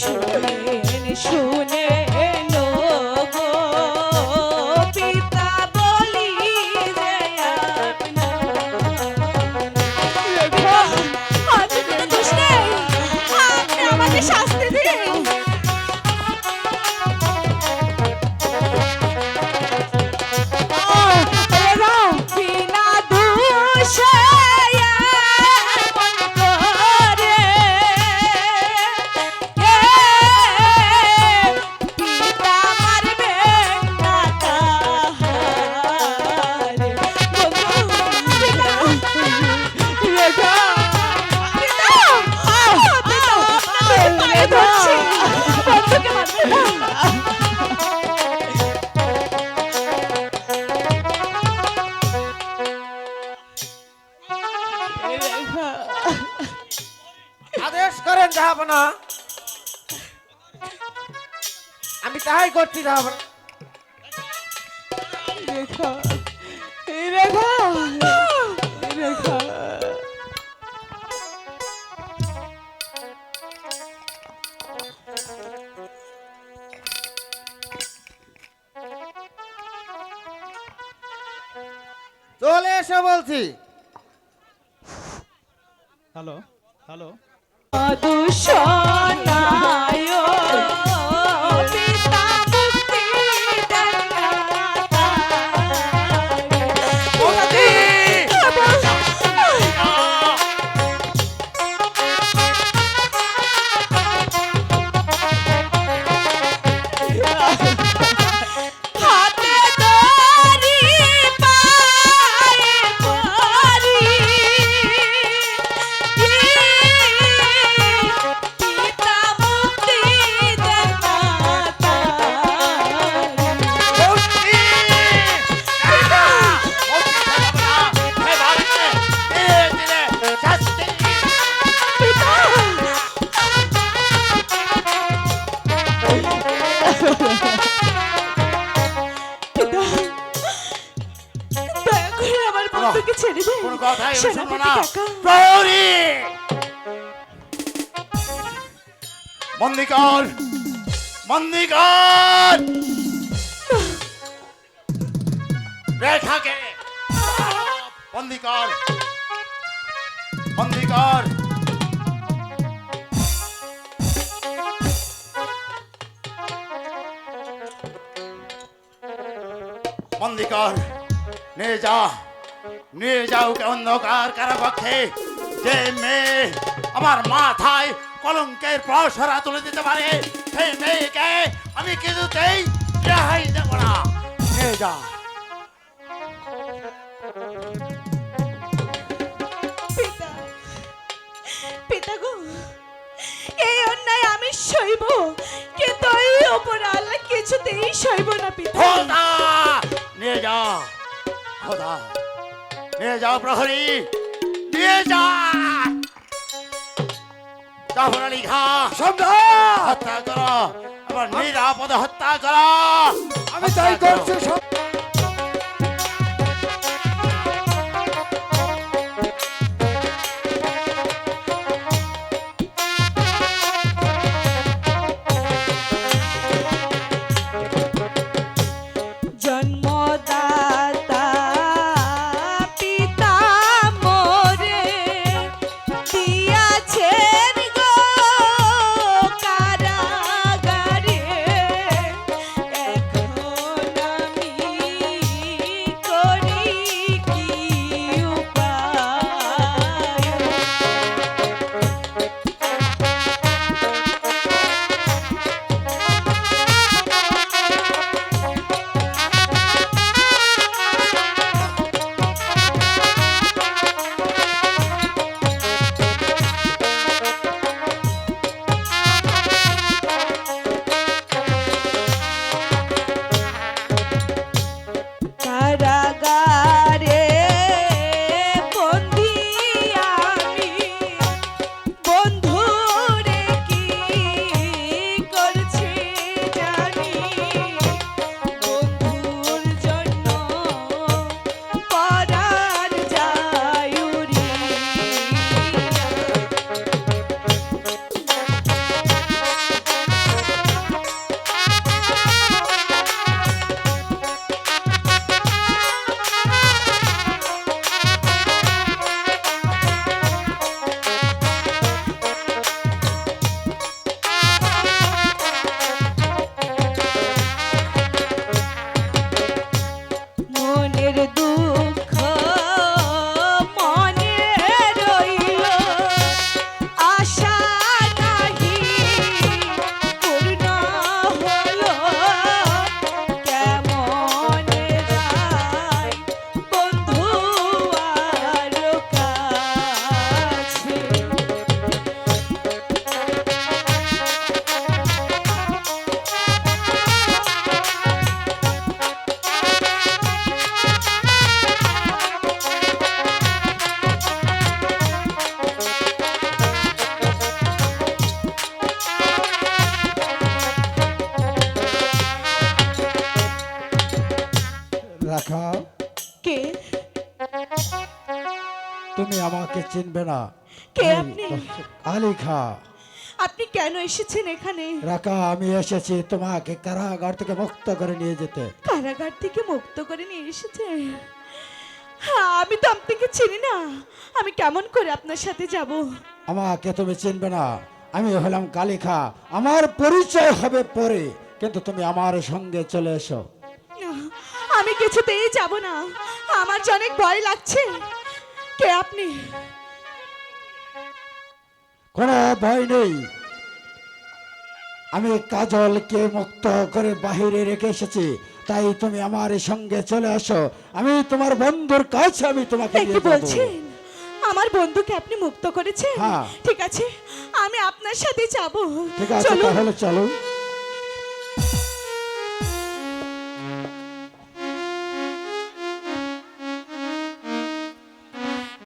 শুনেন শুনে। ধরছি বন্ধুকে মারবেন না আদেশ করেন যাহাবনা আমি তাহাই করছি যাহাবনা রেখা। চলে এসো বলছি। হ্যালো হ্যালো ছেড়ে দিন কোনো কথাই শুনব না। প্রহরী! বন্দিকর বন্দিকর রেখাকে! বন্দিকর বন্দিকর বন্দিকর নিয়ে যা। নিয়ে যাও কে অন্ধকার কারাকক্ষে যে মেয়ে আমার মাথায় কলঙ্কের প্রসরা তুলে দিতে পারে সেই মেয়েকে আমি কিছুতেই রেহাই দেব না। নিয়ে যা পিতা পিতা গো এই অন্যায় আমি সইব কিন্তু এই অপরাধ কিছুতেই সইব না পিতা। খোদা! নিয়ে যা খোদা! নিয়ে যাও প্রহরী। নিয়ে যা। হত্যা করো। আমার নিরাপদে হত্যা করো। আমি তাই করছি সব রাখা। কে? তুমি আমাকে চিনবে না। কে আপনি? কালী খা আপনি কেন এসেছেন এখানে? রাখা আমি এসেছি তোমাকে কারাগার থেকে মুক্ত করে নিয়ে যেতে। কারাগার থেকে মুক্ত করে নিয়ে এসেছে? হ্যাঁ, আমি তো আপনাকে চিনি না। আমি কেমন করে আপনার সাথে যাব? আমাকে তুমি চিনবে না। আমি হলাম কালিখা। আমার পরিচয় হবে পরে কিন্তু তুমি আমার সঙ্গে চলে এসো। আমি কিছুতেই যাব না। আমার যে অনেক ভয় লাগছে। কে আপনি? কোনো ভয় নেই। আমি কাজলকে মুক্ত করে বাহিরে রেখে এসেছি। তাই তুমি আমার সঙ্গে চলে আসো। আমি তোমার বন্ধুর কাছে আমি তোমাকে কি। বলছেন? আমার বন্ধুকে আপনি মুক্ত করেছেন? হ্যাঁ। ঠিক আছে আমি আপনার সাথে যাব। ঠিক আছে তাহলে চলো